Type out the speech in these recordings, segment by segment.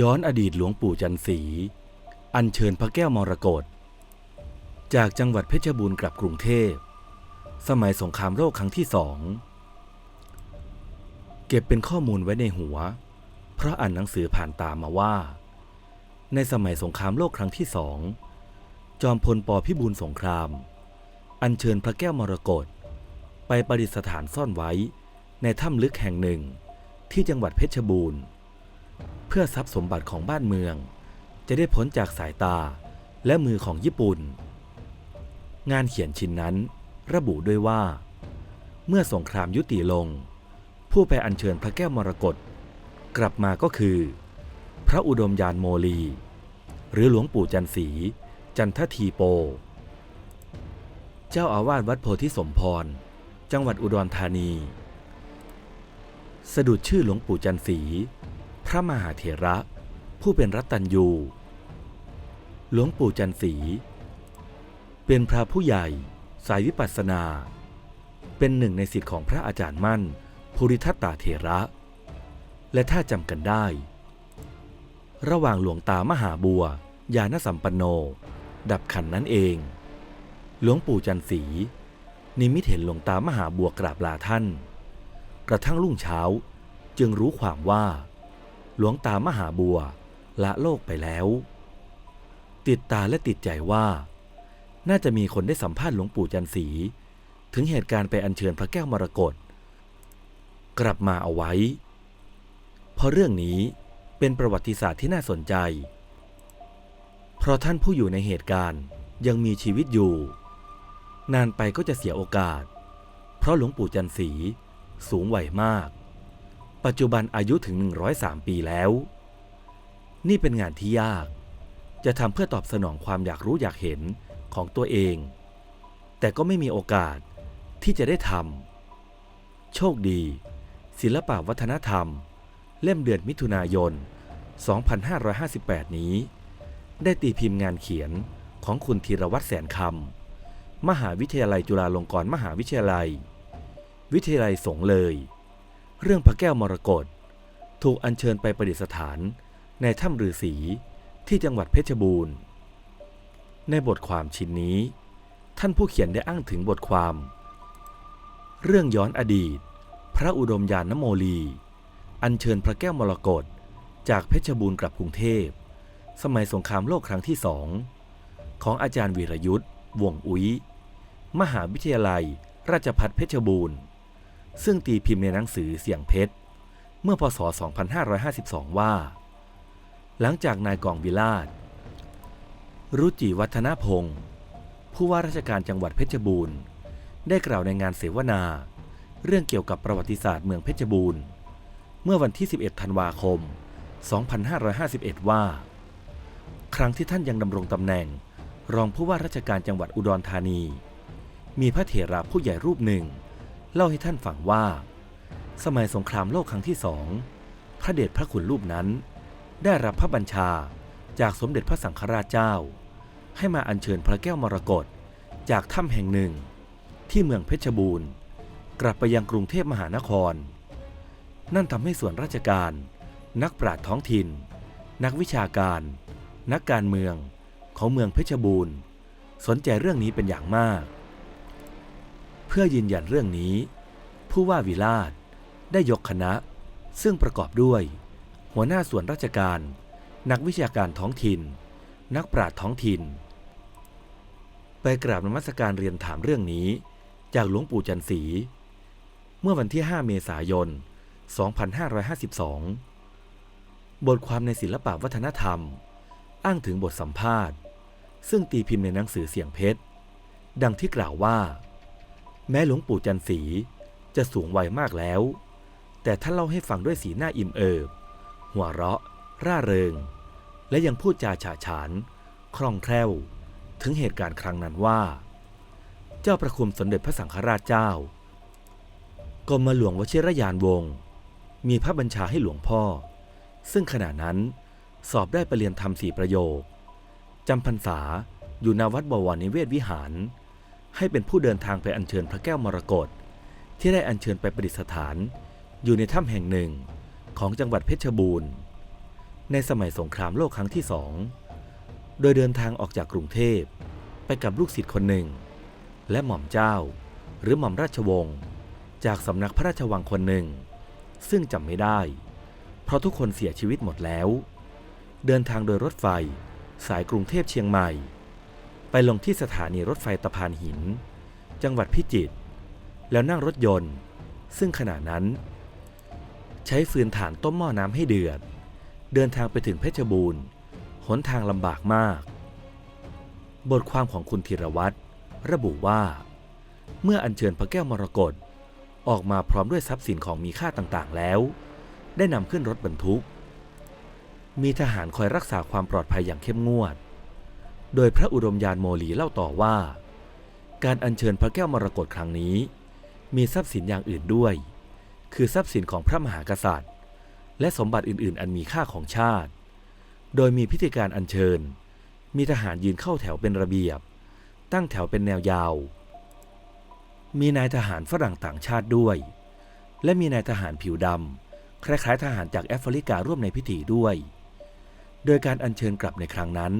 ย้อนอดีตหลวงปู่จันสี อัญเชิญพระแก้วมรกตจากจังหวัดเพชรบูรณ์กลับกรุงเทพ สมัยสงครามโลกครั้งที่สอง เก็บเป็นข้อมูลไว้ในหัว เพราะอ่านหนังสือผ่านตามมาว่า ในสมัยสงครามโลกครั้งที่สอง จอมพลปพิบูลสงคราม อัญเชิญพระแก้วมรกตไปประดิษฐานซ่อนไว้ในถ้ำลึกแห่งหนึ่งที่จังหวัดเพชรบูรณ์ เพื่อทรัพย์สมบัติของบ้านเมือง จะได้พ้นจากสายตาและมือของญี่ปุ่น งานเขียนชิ้นนั้นระบุด้วยว่า เมื่อสงครามยุติลง ผู้ไปอัญเชิญพระแก้วมรกตกลับมาก็คือ พระอุดมยานโมลี หรือหลวงปู่จันสีจันททีโป เจ้าอาวาสวัดโพธิสมพร จังหวัดอุดรธานี สะดุดชื่อหลวงปู่จันสี พระมหาเถระ ผู้เป็นรัตตัญยูหลวงปู่จันสี เป็นพระผู้ใหญ่ สายวิปัสสนา เป็นหนึ่งในสิทธิของพระอาจารย์มั่น ภูริทัตตาเถระ และถ้าจำกันได้ ระหว่างหลวงตามหาบัว ญาณสัมปันโน ดับขันนั้นเอง หลวงปู่จันสี นิมิตเห็นหลวงตามหาบัวกราบลาท่าน กระทั่งรุ่งเช้าจึงรู้ความว่า หลวงตามหาบัวละโลกไปแล้ว ติดตาและติดใจว่า น่าจะมีคนได้สัมภาษณ์หลวงปู่จันสีถึงเหตุการณ์ไปอัญเชิญพระแก้วมรกตกลับมาเอาไว้ เพราะเรื่องนี้เป็นประวัติศาสตร์ที่น่าสนใจ เพราะท่านผู้อยู่ในเหตุการณ์ยังมีชีวิตอยู่ นานไปก็จะเสียโอกาส เพราะหลวงปู่จันสีสูงวัยมาก ปัจจุบันอายุถึง 103 ปีแล้ว นี่เป็นงานที่ยาก จะทำเพื่อตอบสนองความอยากรู้อยากเห็นของตัวเอง แต่ก็ไม่มีโอกาสที่จะได้ทำโชคดี ศิลปะวัฒนธรรม เล่มเดือนมิถุนายน 2558 นี้ ได้ตีพิมพ์งานเขียนของคุณธีรวัตรแสนคำมหาวิทยาลัยจุฬาลงกรณ์มหาวิทยาลัย วิทยาลัยสงเลย เรื่องพระแก้วมรกตถูกอัญเชิญไปประดิษฐานในถ้ำฤาษีที่จังหวัดเพชรบูรณ์ ในบทความชิ้นนี้ ท่านผู้เขียนได้อ้างถึงบทความ เรื่องย้อนอดีต พระอุดมยานนโมลี อัญเชิญพระแก้วมรกตจากเพชรบูรณ์กลับกรุงเทพ สมัยสงครามโลกครั้งที่สอง ของอาจารย์วีรยุทธ์วงอุ๋ยมหาวิทยาลัย ราชภัฏเพชรบูรณ์ ซึ่งตีพิมพ์ในหนังสือเสียงเพชร เมื่อพศ 2552 ว่า หลังจากนายกองวิลาศรุจิวัฒนพงศ์ผู้ว่าราชการจังหวัดเพชรบูรณ์ ได้กล่าวในงานเสวนา เรื่องเกี่ยวกับประวัติศาสตร์เมืองเพชรบูรณ์ เมื่อวันที่ 11 ธันวาคม 2551 ว่า ครั้งที่ท่านยังดำรงตำแหน่ง รองผู้ว่าราชการจังหวัดอุดรธานี มีพระเถระผู้ใหญ่รูปหนึ่ง เล่าให้ท่านฟังว่า สมัยสงครามโลกครั้งที่สอง พระเดชพระคุณรูปนั้น ได้รับพระบัญชาจากสมเด็จพระสังฆราชเจ้า ให้มาอัญเชิญพระแก้วมรกตจากถ้ำแห่งหนึ่ง ที่เมืองเพชรบูรณ์ กลับไปยังกรุงเทพมหานคร นั่นทำให้ส่วนราชการ นักปราชญ์ท้องถิ่น นักวิชาการ นักการเมืองของเมืองเพชรบูรณ์ สนใจเรื่องนี้เป็นอย่างมาก เพื่อยืนยันเรื่องนี้ ผู้ว่าวิราชได้ยกคณะ ซึ่งประกอบด้วย หัวหน้าส่วนราชการ นักวิชาการท้องถิ่น นักปราชญ์ท้องถิ่น ไปกราบนมัสการเรียนถามเรื่องนี้ จากหลวงปู่จันสี เมื่อวันที่ 5 เมษายน 2552 บทความในศิลปะวัฒนธรรม อ้างถึงบทสัมภาษณ์ ซึ่งตีพิมพ์ในหนังสือเสียงเพชร ดังที่กล่าวว่า แม้หลวงปู่จันสีจะสูงวัยมากแล้ว แต่ท่านเล่าให้ฟังด้วยสีหน้าอิ่มเอิบ หัวเราะ ร่าเริง และยังพูดจาฉาฉานคล่องแคล่ว ถึงเหตุการณ์ครั้งนั้นว่า เจ้าประคุมสมเด็จพระสังฆราชเจ้ากรมหลวงวชิรยานวงศ์มีพระบัญชาให้หลวงพ่อ ซึ่งขณะนั้นสอบได้ปรเรียนธรรมสี่ประโยคจำพรรษาอยู่ณวัดบวรนิเวศวิหาร ให้เป็นผู้เดินทางไปอัญเชิญพระแก้วมรกตที่ได้อัญเชิญไปประดิษฐาน อยู่ในถ้ำแห่งหนึ่งของจังหวัดเพชรบูรณ์ ในสมัยสงครามโลกครั้งที่สอง โดยเดินทางออกจากกรุงเทพ ไปกับลูกศิษย์คนหนึ่ง และหม่อมเจ้า หรือหม่อมราชวงศ์จากสำนักพระราชวังคนหนึ่ง ซึ่งจำไม่ได้ เพราะทุกคนเสียชีวิตหมดแล้ว เดินทางโดยรถไฟ สายกรุงเทพเชียงใหม่ ไปลงที่สถานีรถไฟตะพานหิน จังหวัดพิจิตรแล้วนั่งรถยนต์ ซึ่งขณะนั้น ใช้ฟืนถ่านต้มหม้อน้ำให้เดือด เดินทางไปถึงเพชรบูรณ์หนทางลำบากมาก บทความของคุณธีรวัตรระบุว่า เมื่ออัญเชิญพระแก้วมรกตออกมาพร้อมด้วยทรัพย์สินของมีค่าต่างๆ แล้ว ได้นำขึ้นรถบรรทุก มีทหารคอยรักษาความปลอดภัยอย่างเข้มงวด โดยพระอุดมยานโมลีเล่าต่อว่า การอัญเชิญพระแก้วมรกตครั้งนี้ มีทรัพย์สินอย่างอื่นด้วย คือทรัพย์สินของพระมหากษัตริย์ และสมบัติอื่นๆ อันมีค่าของชาติ โดยมีพิธีการอัญเชิญ มีทหารยืนเข้าแถวเป็นระเบียบ ตั้งแถวเป็นแนวยาว มีนายทหารฝรั่งต่างชาติด้วย และมีนายทหารผิวดำคล้ายๆ ทหารจากแอฟริการ่วมในพิธีด้วย โดยการอัญเชิญกลับในครั้งนั้น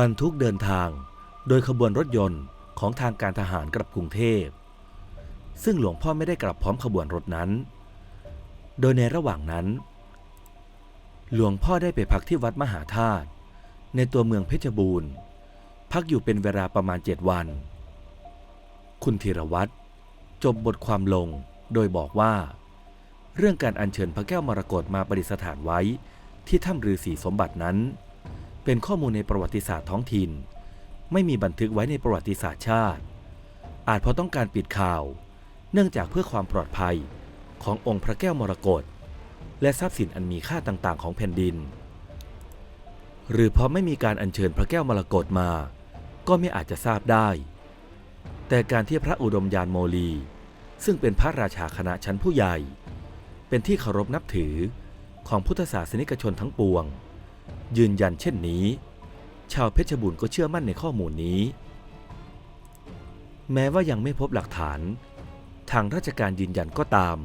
บรรทุกเดินทางโดยขบวนรถยนต์ของทางการทหารกลับกรุงเทพ ซึ่งหลวงพ่อไม่ได้กลับพร้อมขบวนรถนั้น โดยในระหว่างนั้น หลวงพ่อได้ไปพักที่วัดมหาธาตุในตัวเมืองเพชรบูรณ์ พักอยู่เป็นเวลาประมาณเจ็ดวัน คุณธีรวัตรจบบทความลงโดยบอกว่า เรื่องการอัญเชิญพระแก้วมรกตมาประดิษฐานไว้ที่ถ้ำฤาษีสมบัตินั้น เป็นข้อมูลในประวัติศาสตร์ท้องถิ่น ไม่มีบันทึกไว้ในประวัติศาสตร์ชาติ อาจเพราะต้องการปิดข่าว เนื่องจากเพื่อความปลอดภัยขององค์พระแก้วมรกตและทรัพย์สินอันมีค่าต่างๆ ของแผ่นดิน หรือเพราะไม่มีการอัญเชิญพระแก้วมรกตมา ก็ไม่อาจจะทราบได้ แต่การที่พระอุดมยานโมลี ซึ่งเป็นพระราชาคณะชั้นผู้ใหญ่ เป็นที่เคารพนับถือของพุทธศาสนิกชนทั้งปวง ยืนยันเช่นนี้ ชาวเพชรบูรณ์ก็เชื่อมั่นในข้อมูลนี้ แม้ว่ายังไม่พบหลักฐาน ทางราชการยืนยันก็ตาม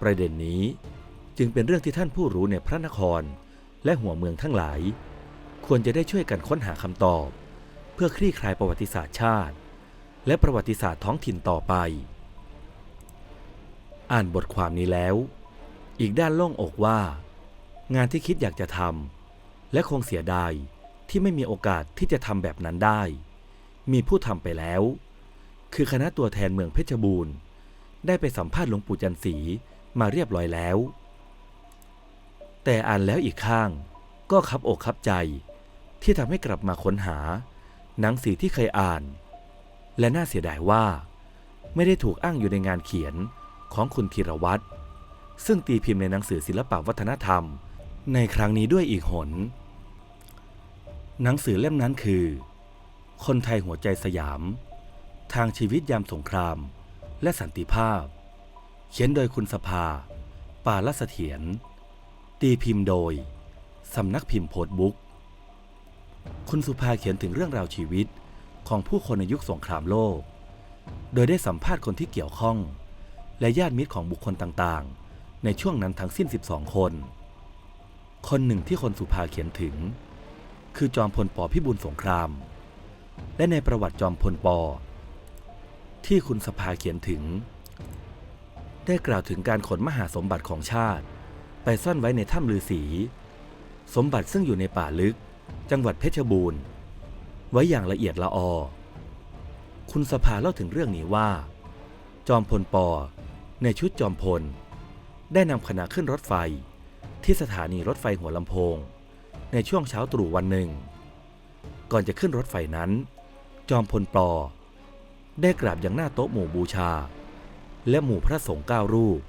ประเด็นนี้จึงเป็นเรื่องที่ท่านผู้รู้ในพระนครและหัวเมืองทั้งหลาย ควรจะได้ช่วยกันค้นหาคำตอบ เพื่อคลี่คลายประวัติศาสตร์ชาติ และประวัติศาสตร์ท้องถิ่นต่อไป อ่านบทความนี้แล้ว อีกด้านโล่งอกว่า งานที่คิดอยากจะทำ และคงเสียดายที่ไม่มีโอกาสที่จะทำแบบนั้นได้ มีผู้ทำไปแล้ว คือคณะตัวแทนเมืองเพชรบูรณ์ ได้ไปสัมภาษณ์หลวงปู่จันสีมาเรียบร้อยแล้ว แต่อ่านแล้วอีกข้างก็คับอกคับใจ ที่ทำให้กลับมาค้นหา หนังสือที่เคยอ่าน และน่าเสียดายว่า ไม่ได้ถูกอ้างอยู่ในงานเขียนของคุณธีรวัตรซึ่งตีพิมพ์ในหนังสือศิลปวัฒนธรรม ในครั้งนี้ด้วยอีกหน หนังสือเล่มนั้นคือ คนไทยหัวใจสยาม ทางชีวิตยามสงคราม และสันติภาพ เขียนโดยคุณสภา ปาลเสถียรตีพิมพ์โดย สำนักพิมพ์โพดบุ๊กคุณสุภาเขียนถึงเรื่องราวชีวิตของผู้คนในยุคสงครามโลก โดยได้สัมภาษณ์คนที่เกี่ยวข้อง และญาติมิตรของบุคคลต่างๆ ในช่วงนั้นทั้งสิ้น 12 คน คนหนึ่งที่คนสุภาเขียนถึง คือจอมพลปพิบูลสงคราม และในประวัติจอมพลปที่คุณสภาเขียนถึง ได้กล่าวถึงการขนมหาสมบัติของชาติ ไปซ่อนไว้ในถ้ำลือสีสมบัติซึ่งอยู่ในป่าลึก จังหวัดเพชรบูรณ์ ไว้อย่างละเอียดละออ คุณสภาเล่าถึงเรื่องนี้ว่า จอมพลปในชุดจอมพล ได้นำคณะขึ้นรถไฟที่สถานีรถไฟหัวลำโพง ในช่วงเช้าตรู่วันหนึ่ง ก่อนจะขึ้นรถไฟนั้น จอมพลปอได้กราบยังหน้าโต๊ะหมู่บูชา และหมู่พระสงฆ์เก้ารูป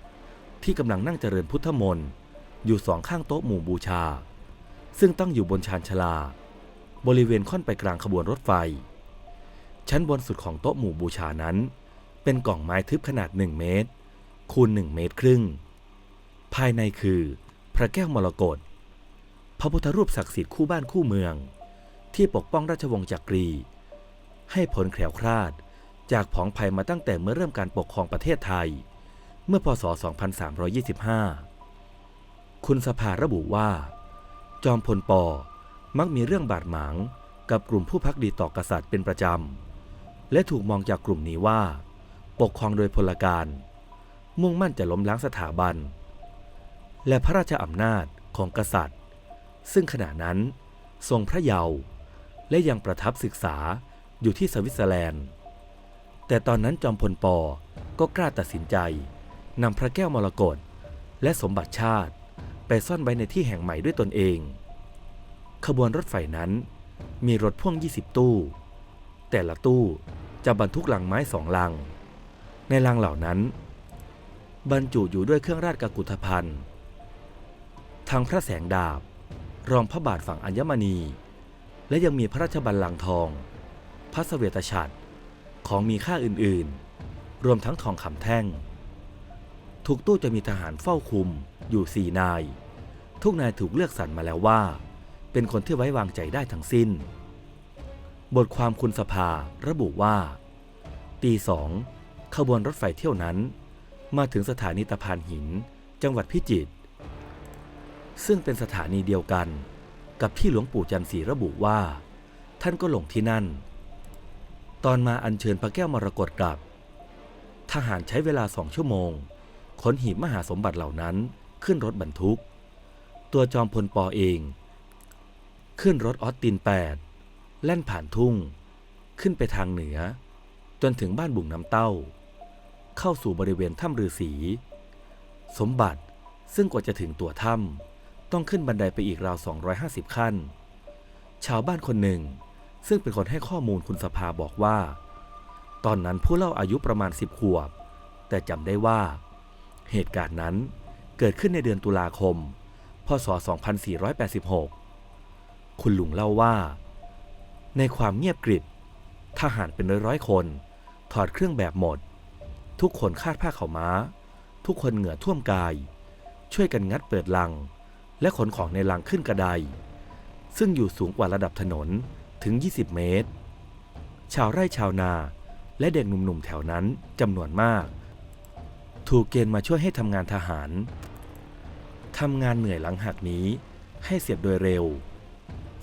ที่กำลังนั่งเจริญพุทธมนต์อยู่สองข้างโต๊ะหมู่บูชา ซึ่งตั้งอยู่บนชานชาลา บริเวณค่อนไปกลางขบวนรถไฟ ชั้นบนสุดของโต๊ะหมู่บูชานั้น เป็นกล่องไม้ทึบขนาดหนึ่งเมตร คูณหนึ่งเมตรครึ่ง ภายในคือ พระแก้วมรกต พระพุทธรูปศักดิ์สิทธิ์คู่บ้านคู่เมือง ที่ปกป้องราชวงศ์จักรี ให้ผลแคล้วคลาดจากผองภัยมาตั้งแต่เมื่อเริ่มการปกครองประเทศไทย เมื่อพศ 2325 คุณสภาระบุว่า จอมพลปอมักมีเรื่องบาดหมางกับกลุ่มผู้พักดีต่อกษัตริย์เป็นประจำ และถูกมองจากกลุ่มนี้ว่า ปกครองโดยพลการ มุ่งมั่นจะล้มล้างสถาบัน และพระราชอำนาจของกษัตริย์ ซึ่งขณะนั้นทรงพระเยาว์และยังประทับศึกษาอยู่ที่สวิตเซอร์แลนด์ แต่ตอนนั้นจอมพลปอก็กล้าตัดสินใจนำพระแก้วมรกตและสมบัติชาติไปซ่อนไว้ในที่แห่งใหม่ด้วยตนเอง ขบวนรถไฟนั้นมีรถพ่วง 20 ตู้ แต่ละตู้จะบรรทุกลังไม้สองลัง ในลังเหล่านั้น บรรจุอยู่ด้วยเครื่องราชกุฏภัณฑ์ ทั้งพระแสงดาบ รองพระบาทฝั่งอัญมณี และยังมีพระราชบัลลังก์ทอง พระเสวตฉัตรของมีค่าอื่นๆ รวมทั้งทองคำแท่ง ทุกตู้จะมีทหารเฝ้าคุมอยู่สี่นาย ทุกนายถูกเลือกสรรมาแล้วว่า เป็นคนที่ไว้วางใจได้ทั้งสิ้น บทความคุณสภาระบุว่า ตีสองขบวนรถไฟเที่ยวนั้น มาถึงสถานีตะพานหิน จังหวัดพิจิตร ซึ่งเป็นสถานีเดียวกัน กับที่หลวงปู่จันทร์ศรีระบุว่า ท่านก็หลงที่นั่น ตอนมาอัญเชิญพระแก้วมรกตกลับ ทหารใช้เวลาสองชั่วโมงขนหีบมหาสมบัติเหล่านั้นขึ้นรถบรรทุก ตัวจอมพลปอเอง ขึ้นรถออสตินแปดแล่นผ่านทุ่ง ขึ้นไปทางเหนือ จนถึงบ้านบุ่งน้ำเต้า เข้าสู่บริเวณถ้ำฤาษีสมบัติซึ่งกว่าจะถึงตัวถ้ำ ต้องขึ้นบันไดไปอีกราว 250 ขั้น ชาวบ้านคนหนึ่ง ซึ่งเป็นคนให้ข้อมูลคุณสภาบอกว่า ตอนนั้นผู้เล่าอายุประมาณ 10 ขวบ แต่จำได้ว่า เหตุการณ์นั้นเกิดขึ้นในเดือนตุลาคม พศ 2486 คุณลุงเล่าว่า ในความเงียบกริบ ทหารเป็นร้อยๆคน ถอดเครื่องแบบหมด ทุกคนคาดผ้าเขาม้า ทุกคนเหงื่อท่วมกาย ช่วยกันงัดเปิดลัง และขนของในลังขึ้นกระได ซึ่งอยู่สูงกว่าระดับถนนถึง 20 เมตร ชาวไร่ชาวนาและเด็กหนุ่มๆแถวนั้นจำนวนมาก ถูกเกณฑ์มาช่วยให้ทำงานทหารทำงานเหนื่อยหลังหักนี้ให้เสร็จโดยเร็ว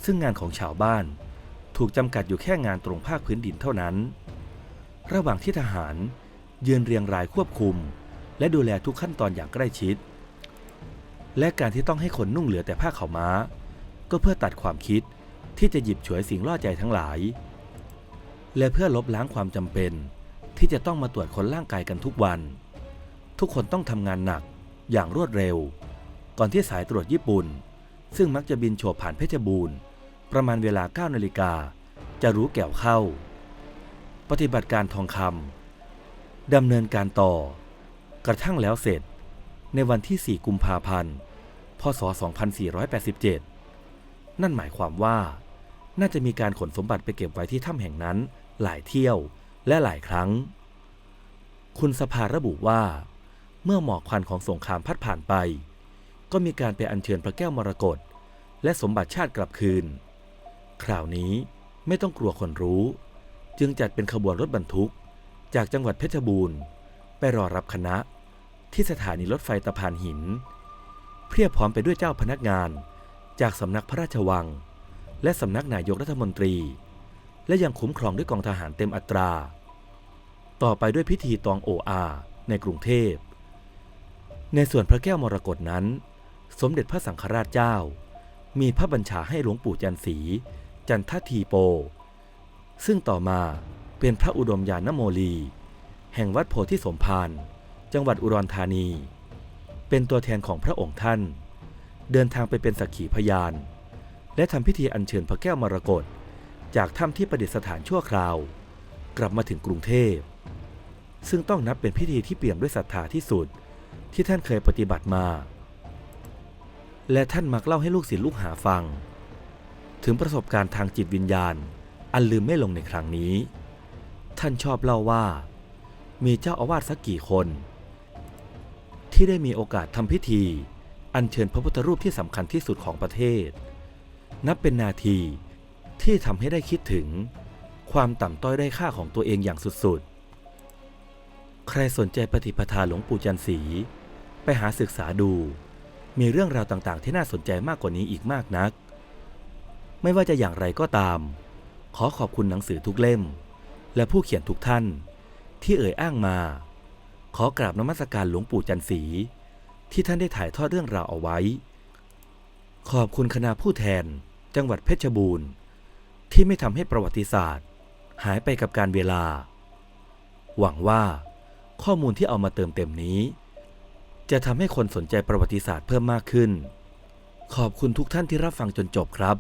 ซึ่งงานของชาวบ้านถูกจำกัดอยู่แค่งานตรงภาคพื้นดินเท่านั้น ระหว่างที่ทหารยืนเรียงรายควบคุม และดูแลทุกขั้นตอนอย่างใกล้ชิด และการที่ต้องให้คนนุ่งเหลือแต่ผ้าขาวม้า ก็เพื่อตัดความคิดที่จะหยิบฉวยสิ่งล่อใจทั้งหลาย และเพื่อลบล้างความจำเป็น ที่จะต้องมาตรวจคนร่างกายกันทุกวัน ทุกคนต้องทำงานหนักอย่างรวดเร็ว ก่อนที่สายตรวจญี่ปุ่น ซึ่งมักจะบินโฉบผ่านเพชรบูรณ์ ประมาณเวลา 9 นาฬิกา จะรู้แก่วเข้า ปฏิบัติการทองคำดำเนินการต่อ กระทั่งแล้วเสร็จ ในวันที่ 4 กุมภาพันธ์ พศ 2487 นั่นหมายความว่า น่าจะมีการขนสมบัติไปเก็บไว้ที่ถ้ำแห่งนั้นหลายเที่ยวและหลายครั้ง คุณสภาระบุว่า เมื่อหมอกควันของสงครามพัดผ่านไป ก็มีการไปอัญเชิญพระแก้วมรกตและสมบัติชาติกลับคืน คราวนี้ไม่ต้องกลัวคนรู้ จึงจัดเป็นขบวนรถบรรทุก จากจังหวัดเพชรบูรณ์ ไปรอรับคณะ ที่สถานีรถไฟตะพานหิน เพียบพร้อมไปด้วยเจ้าพนักงาน จากสำนักพระราชวัง และสำนักนายกรัฐมนตรี และยังคุ้มครองด้วยกองทหารเต็มอัตรา ต่อไปด้วยพิธีตองโออาในกรุงเทพ ในส่วนพระแก้วมรกตนั้น สมเด็จพระสังฆราชเจ้า มีพระบัญชาให้หลวงปู่จันทร์ศรีจันททีโป ซึ่งต่อมาเป็นพระอุดมยานโมลี แห่งวัดโพธิสมภาร จังหวัดอุดรธานี เป็นตัวแทนของพระองค์ท่าน เดินทางไปเป็นสักขีพยาน และทำพิธีอัญเชิญพระแก้วมรกตจากถ้ำที่ประดิษฐานชั่วคราว กลับมาถึงกรุงเทพ ซึ่งต้องนับเป็นพิธีที่เปี่ยมด้วยศรัทธาที่สุดที่ท่านเคยปฏิบัติมา และท่านมักเล่าให้ลูกศิษย์ลูกหาฟัง ถึงประสบการณ์ทางจิตวิญญาณ อันลืมไม่ลงในครั้งนี้ ท่านชอบเล่าว่า มีเจ้าอาวาสสักกี่คน ที่ได้มีโอกาสทำพิธี อัญเชิญพระพุทธรูปที่สำคัญที่สุดของประเทศ นับเป็นนาทีที่ทำให้ได้คิดถึง ความต่ำต้อยได้ค่าของตัวเองอย่างสุดๆ ใครสนใจปฏิปทาหลวงปู่จันทร์สี ไปหาศึกษาดู มีเรื่องราวต่างๆ ที่น่าสนใจมากกว่านี้อีกมากนัก ไม่ว่าจะอย่างไรก็ตาม ขอขอบคุณหนังสือทุกเล่ม และผู้เขียนทุกท่านที่เอ่ยอ้างมา ขอกราบนมัสการหลวงปู่จันทร์ศรีที่ท่านได้ถ่ายทอดเรื่องราวเอาไว้ ขอบคุณคณะผู้แทน จังหวัดเพชรบูรณ์ ที่ไม่ทำให้ประวัติศาสตร์ หายไปกับการเวลา หวังว่าข้อมูลที่เอามาเติมเต็มนี้ จะทำให้คนสนใจประวัติศาสตร์เพิ่มมากขึ้น ขอบคุณทุกท่านที่รับฟังจนจบครับ